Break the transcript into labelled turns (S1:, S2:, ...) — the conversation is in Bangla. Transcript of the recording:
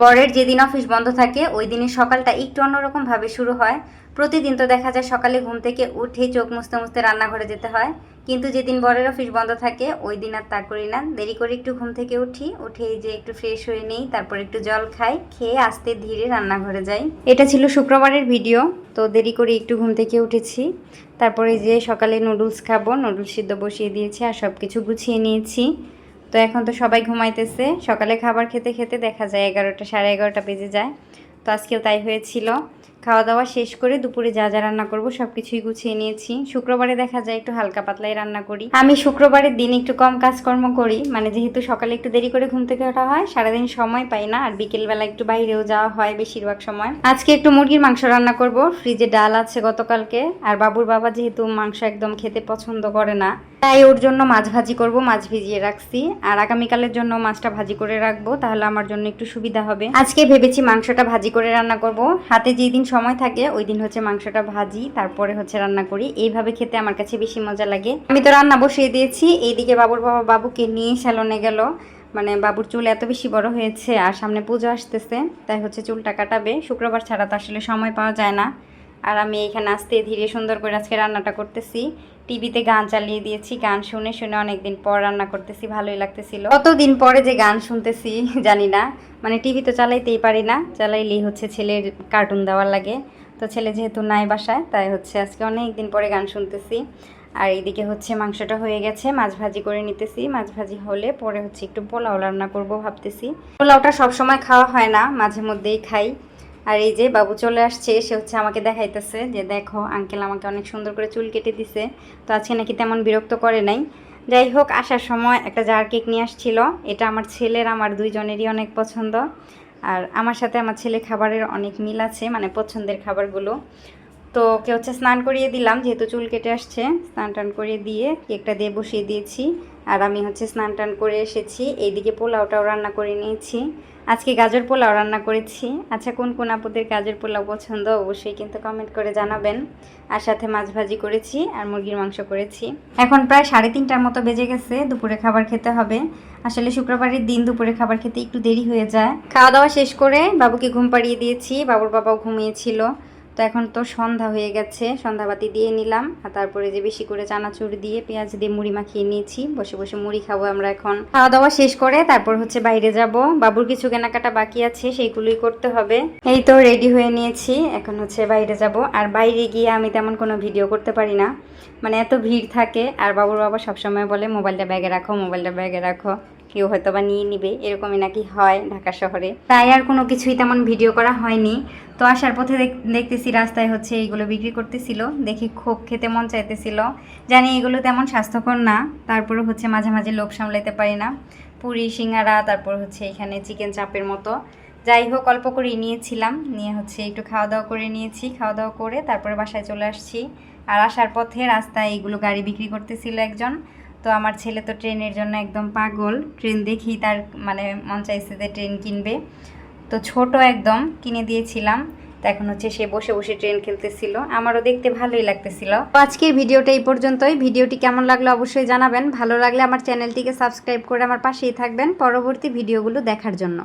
S1: পরের যেদিন অফিস বন্ধ থাকে, ওই দিনের সকালটা একটু অন্যরকমভাবে শুরু হয়। প্রতিদিন তো দেখা যায় সকালে ঘুম থেকে উঠেই চোখ মুছতে মুছতে রান্নাঘরে যেতে হয়। কিন্তু যেদিন বরের অফিস বন্ধ থাকে, ওই দিন আর তা করি না। দেরি করে একটু ঘুম থেকে উঠি উঠে যে একটু ফ্রেশ হয়ে নিই, তারপর একটু জল খাই, খেয়ে আস্তে ধীরে রান্নাঘরে যাই। এটা ছিল শুক্রবারের ভিডিও তো দেরি করে একটু ঘুম থেকে উঠেছি। তারপরে যে সকালে নুডলস খাব নুডলস সিদ্ধ বসিয়ে দিয়েছি আর সব কিছু গুছিয়ে নিয়েছি। তো এখন তো সবাই ঘুমাইতেছে। সকালে খাবার খেতে খেতে দেখা যায় এগারোটা, সাড়ে এগারোটা বেজে যায়। তো আজকেও তাই হয়েছিল। খাওয়া দাওয়া শেষ করে দুপুরে যা যা রান্না করব সব কিছুই গুছিয়ে নিয়েছি। শুক্রবারে দেখা যায় একটু হালকা পাতলাই রান্না করি। আমি শুক্রবারের দিন একটু কম কাজকর্ম করি মানে যেহেতু সকালে একটু দেরি করে ঘুম থেকে ওঠা হয়, সারাদিন সময় পাই না, আর বিকেলবেলা একটু বাইরেও যাওয়া হয় বেশিরভাগ সময়। আজকে একটু মুরগির মাংস রান্না করব, ফ্রিজে ডাল আছে গতকালকে, আর বাবুর বাবা যেহেতু মাংস একদম খেতে পছন্দ করে না, তাই ওর জন্য মাছ ভাজি করব, মাছ ভিজিয়ে রাখছি। আর আগামীকালের জন্য মাছটা ভাজি করে রাখব, তাহলে আমার জন্য একটু সুবিধা হবে। আজকে ভেবেছি মাংসটা ভাজি করে রান্না করব। হাতে যেই দিন সময় থাকে, ওই দিন হচ্ছে মাংসটা ভাজি, তারপরে হচ্ছে রান্না করি। এইভাবে খেতে আমার কাছে বেশি মজা লাগে। আমি তো রান্না বসিয়ে দিয়েছি, এইদিকে বাবুর বাবা বাবুকে নিয়ে স্যালনে গেল। মানে বাবুর চুল এত বেশি বড় হয়েছে আর সামনে পুজো আসতেছে, তাই হচ্ছে চুলটা কাটাবে। শুক্রবার ছাড়া তো আসলে সময় পাওয়া যায় না। আর আমি এখানে আসতে ধীরে সুন্দর করে আজকে রান্নাটা করতেছি। টিভিতে গান চালিয়ে দিয়েছি, গান শুনে শুনে অনেকদিন পর রান্না করতেছি, ভালোই লাগতেছিল। কতদিন পরে যে গান শুনতেছি জানি না মানে টিভি তো চালাইতেই পারি না, চালাইলেই হচ্ছে ছেলের কার্টুন দেওয়ার লাগে। তো ছেলে যেহেতু নাই বাসায়, তাই হচ্ছে আজকে অনেক দিন পরে গান শুনতেছি। আর এইদিকে হচ্ছে মাংসটা হয়ে গেছে, মাছ ভাজি করে নিতেছি, মাছ ভাজি হলে পরে হচ্ছে একটু পোলাও রান্না করব ভাবতেছি। পোলাওটা সবসময় খাওয়া হয় না, মাঝে মধ্যেই খাই। আর এই যে বাবু চলে আসছে, সে হচ্ছে আমাকে দেখাইতেছে যে, দেখো আঙ্কেল আমাকে অনেক সুন্দর করে চুল কেটে দিছে। তো আজকে নাকি তেমন বিরক্ত করে নাই। যাই হোক, আসার সময় একটা জার কেক নিয়ে আসছিল। এটা আমার ছেলের, আমার দুইজনেরই অনেক পছন্দ। আর আমার সাথে আমার ছেলে খাবারের অনেক মিল আছে মানে পছন্দের খাবারগুলো। তো ওকে হচ্ছে স্নান করিয়ে দিলাম, যেহেতু চুল কেটে আসছে, স্নান টান করিয়ে দিয়ে কেকটা দিয়ে বসিয়ে দিয়েছি। আর আমি হচ্ছে স্নান টান করে এসেছি, এইদিকে পোলাওটাও রান্না করে নিয়েছি। আজকে গাজর পোলাও রান্না করেছি। আচ্ছা কোন কোন আপুদের গাজর পোলাও পছন্দ অবশ্যই কিন্তু কমেন্ট করে জানাবেন। আর সাথে মাছ ভাজি করেছি আর মুরগির মাংস করেছি। এখন প্রায় সাড়ে তিনটার মতো বেজে গেছে, দুপুরে খাবার খেতে হবে। আসলে শুক্রবারের দিন দুপুরে খাবার খেতে একটু দেরি হয়ে যায়। খাওয়া দাওয়া শেষ করে বাবুকে ঘুম পাড়িয়ে দিয়েছি, বাবুর বাবাও ঘুমিয়েছিল। তো এখন তো সন্ধ্যা হয়ে গেছে, সন্ধ্যাবাতি দিয়ে নিলাম, আর তারপরে যে বেশি করে চানাচুর দিয়ে পেঁয়াজ দিয়ে মুড়ি মাখিয়ে নিয়েছি, বসে বসে মুড়ি খাব আমরা এখন। খাওয়া দাওয়া শেষ করে তারপর হচ্ছে বাইরে যাব। বাবুর কিছু কেনাকাটা বাকি আছে, সেইগুলোই করতে হবে। এই তো রেডি হয়ে নিয়েছি, এখন হচ্ছে বাইরে যাব। আর বাইরে গিয়ে আমি তেমন কোনো ভিডিও করতে পারি না। মানে এত ভিড় থাকে, আর বাবুর বাবা সবসময় বলে, মোবাইলটা ব্যাগে রাখো, মোবাইলটা ব্যাগে রাখো। কেউ হয়তো বা নিয়ে নিবে, এরকমই নাকি হয় ঢাকা শহরে। তাই আর কোনো কিছুই তেমন ভিডিও করা হয়নি। তো আসার পথে দেখ- দেখতেছি রাস্তায় হচ্ছে এইগুলো বিক্রি করতেছিল, দেখি খুব খেতে মন চাইতেছিল। জানি এগুলো তেমন স্বাস্থ্যকর না তারপরে হচ্ছে মাঝে মাঝে লোভ সামলাইতে পারি না। পুরি, সিঙ্গারা, তারপর হচ্ছে এখানে চিকেন চাপের মতো। যাই হোক, অল্প করেই নিয়েছিলাম, নিয়ে হচ্ছে একটু খাওয়া দাওয়া করে নিয়েছি। খাওয়া দাওয়া করে তারপরে বাসায় চলে আসছি। আর আসার পথে রাস্তায় এইগুলো গাড়ি বিক্রি করতেছিল একজন। তো আমার ছেলে তো ট্রেনের জন্য একদম পাগল। ট্রেন দেখি তার মানে মন চাইছে যে ট্রেন কিনবে। তো ছোট একদম, কিনে দিয়েছিলাম। তো এখন হচ্ছে সে বসে বসে ট্রেন খেলতেছিল আমারও দেখতে ভালোই লাগতেছিল। তো ভিডিওটা এই পর্যন্তই। ভিডিওটি কেমন লাগল অবশ্যই জানাবেন। ভালো লাগলে আমার চ্যানেলটিকে সাবস্ক্রাইব করে আমার পাশেই থাকবেন। পরবর্তী ভিডিওগুলো দেখার জন্য।